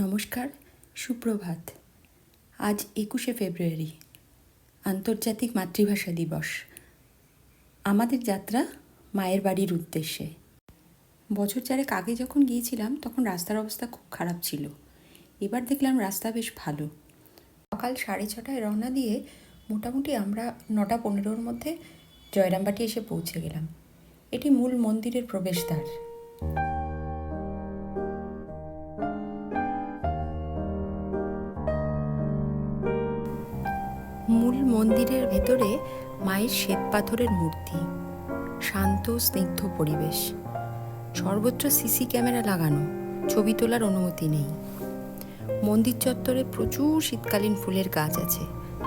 নমস্কার, সুপ্রভাত। আজ একুশে ফেব্রুয়ারি, আন্তর্জাতিক মাতৃভাষা দিবস। আমাদের যাত্রা মায়ের বাড়ির উদ্দেশ্যে। বছর চারেক আগে যখন গিয়েছিলাম, তখন রাস্তার অবস্থা খুব খারাপ ছিল। এবার দেখলাম রাস্তা বেশ ভালো। সকাল সাড়ে ছটায় রওনা দিয়ে মোটামুটি আমরা নটা পনেরোর মধ্যে জয়রামবাটি এসে পৌঁছে গেলাম। এটি মূল মন্দিরের প্রবেশদ্বার। মন্দিরের ভেতরে মায়ের শ্বেত পাথরের মূর্তি। শান্ত, স্নিগ্ধ পরিবেশ। সর্বত্র সিসি ক্যামেরা লাগানো, ছবি তোলার অনুমতি নেই। মন্দির চত্বরে প্রচুর শীতকালীন ফুলের গাছ আছে।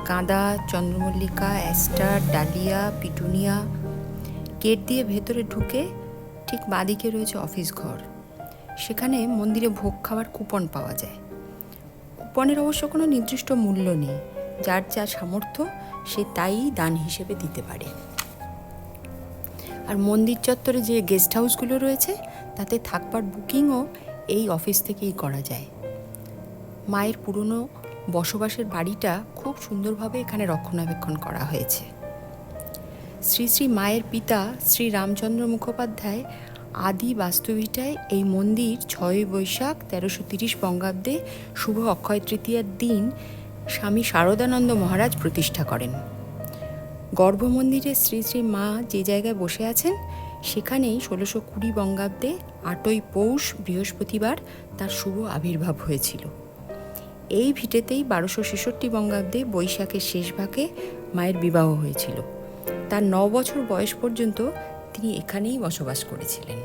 গাঁদা চন্দ্রমল্লিকা অ্যাস্টার ডালিয়া, পিটুনিয়া। গেট দিয়ে ভেতরে ঢুকে ঠিক বাদিকে রয়েছে অফিস ঘর। সেখানে মন্দিরে ভোগ খাওয়ার কুপন পাওয়া যায়। কুপনের অবশ্য কোনো নির্দিষ্ট মূল্য নেই। যার যা সামর্থ্য সে তাই দান হিসেবে দিতে পারে। আর মন্দির চত্বরে যে গেস্ট হাউসগুলো রয়েছে, তাতে থাকবার বুকিংও এই অফিস থেকেই করা যায়। মায়ের পুরনো বসবাসের বাড়িটা খুব সুন্দরভাবে এখানে রক্ষণাবেক্ষণ করা হয়েছে। শ্রী শ্রী মায়ের পিতা শ্রী রামচন্দ্র মুখোপাধ্যায় আদি বাস্তুভিটায় এই মন্দির ছয়ই বৈশাখ তেরোশো তিরিশ বঙ্গাব্দে শুভ অক্ষয় তৃতীয়ার দিন স্বামী শারদানন্দ মহারাজ প্রতিষ্ঠা করেন। গর্ভমন্দিরে শ্রী শ্রী মা যে জায়গায় বসে আছেন, সেখানেই ষোলোশো কুড়ি বঙ্গাব্দে আটই পৌষ বৃহস্পতিবার তার শুভ আবির্ভাব হয়েছিল। এই ভিটেতেই বারোশো ছেষট্টি বঙ্গাব্দে বৈশাখের শেষ ভাগে মায়ের বিবাহ হয়েছিল। তার ন বছর বয়স পর্যন্ত তিনি এখানেই বসবাস করেছিলেন।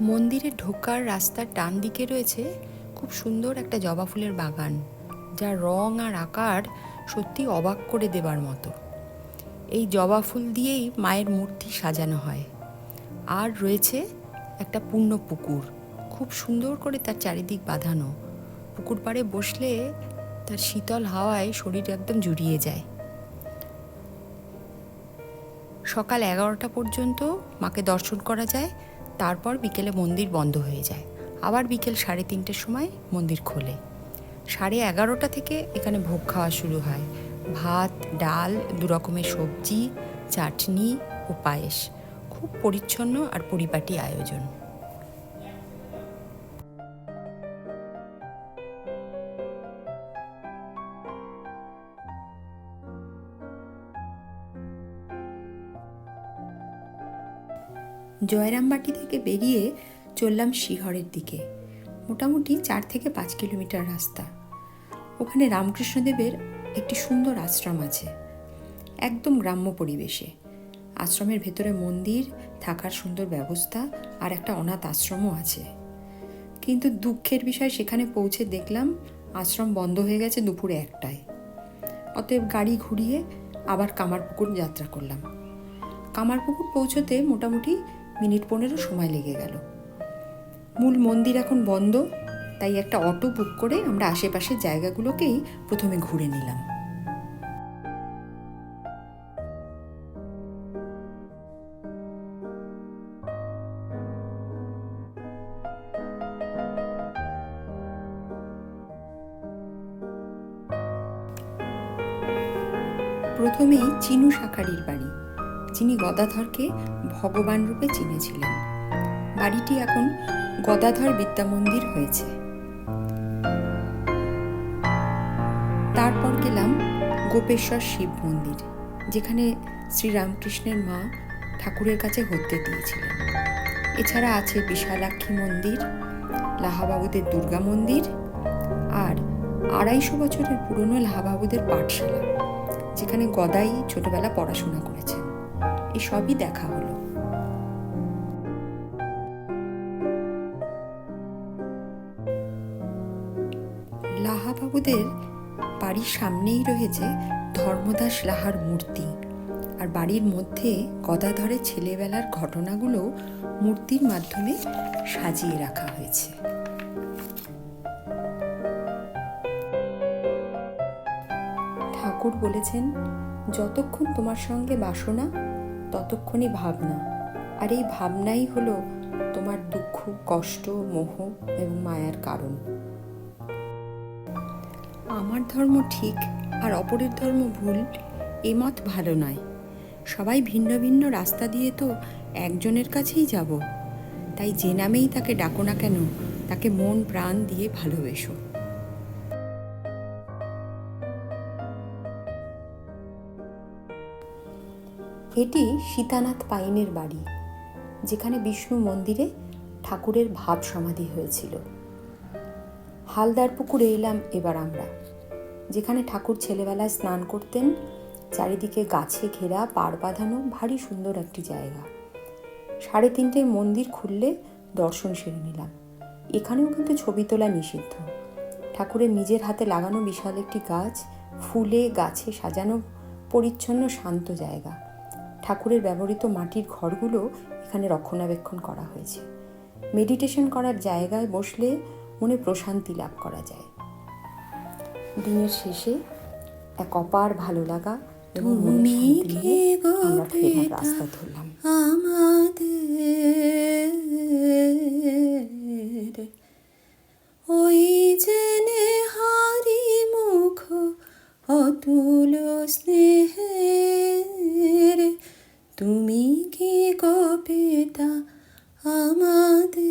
মন্দিরে ঢোকার রাস্তার ডান দিকে রয়েছে খুব সুন্দর একটা জবা ফুলের বাগান, যার রং আর আকার সত্যি অবাক করে দেবার মতো। এই জবা ফুল দিয়েই মায়ের মূর্তি সাজানো হয়। আর রয়েছে একটা পূর্ণ পুকুর, খুব সুন্দর করে তার চারিদিক বাঁধানো। পুকুর পাড়ে বসলে তার শীতল হাওয়ায় শরীর একদম জুড়িয়ে যায়। সকাল এগারোটা পর্যন্ত মাকে দর্শন করা যায়। তারপর বিকেলে মন্দির বন্ধ হয়ে যায়। আবার বিকেল সাড়ে তিনটের সময় মন্দির খোলে। সাড়ে এগারোটা থেকে এখানে ভোগ খাওয়া শুরু হয়। ভাত, ডাল দু রকমের সবজি, চাটনি ও পায়েস। খুব পরিচ্ছন্ন আর পরিপাটি আয়োজন। জয়রামবাটি থেকে বেরিয়ে চললাম শিহরের দিকে। মোটামুটি চার থেকে পাঁচ কিলোমিটার রাস্তা। ওখানে রামকৃষ্ণদেবের একটি সুন্দর আশ্রম আছে। একদম গ্রাম্য পরিবেশে। আশ্রমের ভেতরে মন্দির, থাকার সুন্দর ব্যবস্থা আর একটা অনাথ আশ্রমও আছে। কিন্তু দুঃখের বিষয়, সেখানে পৌঁছে দেখলাম আশ্রম বন্ধ হয়ে গেছে দুপুরে একটায়। অতএব গাড়ি ঘুরিয়ে আবার কামারপুকুর যাত্রা করলাম। কামারপুকুর পৌঁছতে মোটামুটি মিনিট পনেরো সময় লেগে গেল। মূল মন্দির এখন বন্ধ, তাই একটা অটো বুক করে আমরা আশেপাশের জায়গাগুলোকেই প্রথমে ঘুরে নিলাম। প্রথমেই চিনু শাকারির বাড়ি। যিনি গদাধরকে ভগবান রূপে চিনেছিলেন। বাড়িটি এখন গদাধর বিদ্যা মন্দির হয়েছে। তারপর গেলাম গোপেশ্বর শিব মন্দির, যেখানে শ্রীরামকৃষ্ণের মা ঠাকুরের কাছে হতে দিয়েছিলেন। এছাড়া আছে বিশালাক্ষী মন্দির, লাহাবাবুদের দুর্গা মন্দির আর আড়াইশো বছরের পুরনো লাহাবাবুদের পাঠশালা, যেখানে গদাই ছোটবেলা পড়াশোনা করেছেন। এসবই দেখা হলো। লাহাবাবুদের বাড়ির সামনেই রয়েছে ধর্মদাস লাহার মূর্তি আর বাড়ির মধ্যে গদাধরের ছেলেবেলার ঘটনাগুলো মূর্তির মাধ্যমে সাজিয়ে রাখা হয়েছে। ঠাকুর বলেছেন, যতক্ষণ তোমার সঙ্গে বাসনা ততক্ষণই ভাবনা। আর এই ভাবনাই হলো তোমার দুঃখ, কষ্ট, মোহ এবং মায়ার কারণ। আমার ধর্ম ঠিক আর অপরের ধর্ম ভুল, এ মত ভালো নয়। সবাই ভিন্ন ভিন্ন রাস্তা দিয়ে তো একজনের কাছেই যাব। তাই যে নামেই তাকে ডাকো না কেন, তাকে মন, প্রাণ দিয়ে ভালোবেসো। এটি সীতানাথ পাইনের বাড়ি, যেখানে বিষ্ণু মন্দিরে ঠাকুরের ভাব সমাধি হয়েছিল। হালদার পুকুরে এলাম এবার আমরা, যেখানে ঠাকুর ছেলেবেলায় স্নান করতেন। চারিদিকে গাছে ঘেরা পাড় বাঁধানো, ভারী সুন্দর একটি জায়গা। সাড়ে তিনটের মন্দির খুললে দর্শন সেরে নিলাম। এখানেও কিন্তু ছবি তোলা নিষিদ্ধ। ঠাকুরের নিজের হাতে লাগানো বিশাল একটি গাছ, ফুলে গাছে সাজানো, পরিচ্ছন্ন, শান্ত জায়গা। ঠাকুরের ব্যবহৃত মাটির ঘরগুলো এখানে রক্ষণাবেক্ষণ করা হয়েছে। মেডিটেশন করার জায়গায় বসলে মনে প্রশান্তি লাভ করা যায়। দিনের শেষে এক অপার ভালো লাগা এবং মনে শান্তি নিয়ে আমরা ফেরার রাস্তা ধরলাম। তুমি কি গো পেতা আমাদের?